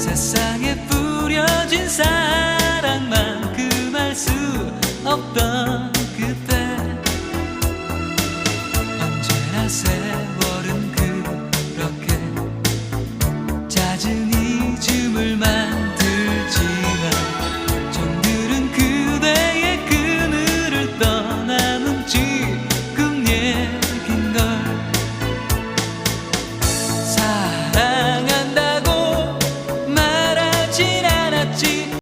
세상에 뿌려진 사랑만큼 할수 그 없던